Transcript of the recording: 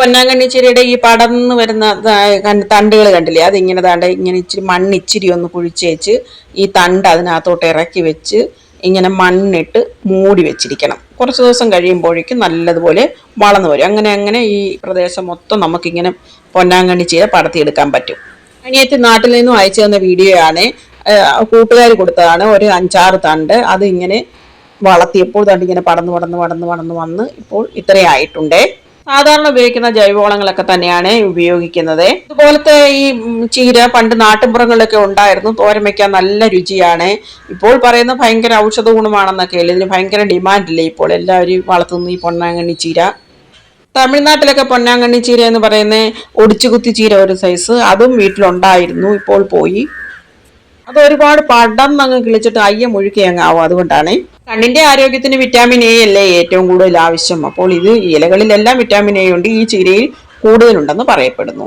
പൊന്നാങ്കണ്ണി ചീരയുടെ ഈ പടർന്ന് വരുന്ന തണ്ടുകൾ കണ്ടില്ലേ? അതിങ്ങനെ തണ്ട ഇങ്ങനെ ഇച്ചിരി മണ്ണ് ഇച്ചിരി ഒന്ന് കുഴിച്ചേച്ച് ഈ തണ്ട് അതിനകത്തോട്ട് ഇറക്കി വെച്ച് ഇങ്ങനെ മണ്ണിട്ട് മൂടി വെച്ചിരിക്കണം. കുറച്ച് ദിവസം കഴിയുമ്പോഴേക്കും നല്ലതുപോലെ വളർന്നു വരും. അങ്ങനെ അങ്ങനെ ഈ പ്രദേശം മൊത്തം നമുക്കിങ്ങനെ പൊന്നാങ്കണ്ണി ചീര പടർത്തിയെടുക്കാൻ പറ്റും. അനിയത്തി നാട്ടിൽ നിന്നും അയച്ചു തന്ന വീഡിയോ ആണ് കൂട്ടുകാർ കൊടുത്തതാണ്. ഒരു അഞ്ചാറ് തണ്ട് അത് ഇങ്ങനെ വളർത്തിയപ്പോൾ തണ്ട് ഇങ്ങനെ പടർന്ന് പടർന്ന് പടർന്ന് പടർന്ന് വന്ന് ഇപ്പോൾ ഇത്രയായിട്ടുണ്ടേ. സാധാരണ ഉപയോഗിക്കുന്ന ജൈവവളങ്ങളൊക്കെ തന്നെയാണ് ഉപയോഗിക്കുന്നത്. ഇതുപോലത്തെ ഈ ചീര പണ്ട് നാട്ടിൻപുറങ്ങളിലൊക്കെ ഉണ്ടായിരുന്നു. തോരൻ വെക്കാൻ നല്ല രുചിയാണ്. ഇപ്പോൾ പറയുന്ന ഭയങ്കര ഔഷധ ഗുണമാണെന്നൊക്കെ അല്ലേ? ഇതിന് ഭയങ്കര ഡിമാൻഡില്ലേ ഇപ്പോൾ? എല്ലാവരും വളർത്തുന്നു ഈ പൊന്നാങ്കണ്ണി ചീര. തമിഴ്നാട്ടിലൊക്കെ പൊന്നാങ്കണ്ണി ചീര എന്ന് പറയുന്ന ഒടിച്ചുകുത്തി ചീര ഒരു സൈസ് അതും വീട്ടിലുണ്ടായിരുന്നു. ഇപ്പോൾ പോയി. അത് ഒരുപാട് അങ്ങ് കിളിച്ചിട്ട് അയ്യ മുഴുക്കി അങ്ങ് അതുകൊണ്ടാണ്. കണ്ണിന്റെ ആരോഗ്യത്തിന് വിറ്റാമിൻ എ അല്ലേ ഏറ്റവും കൂടുതൽ ആവശ്യം? അപ്പോൾ ഇത് ഇലകളിലെല്ലാം വിറ്റാമിൻ എ ഉണ്ട് ഈ ചീരയിൽ കൂടുതലുണ്ടെന്ന് പറയപ്പെടുന്നു.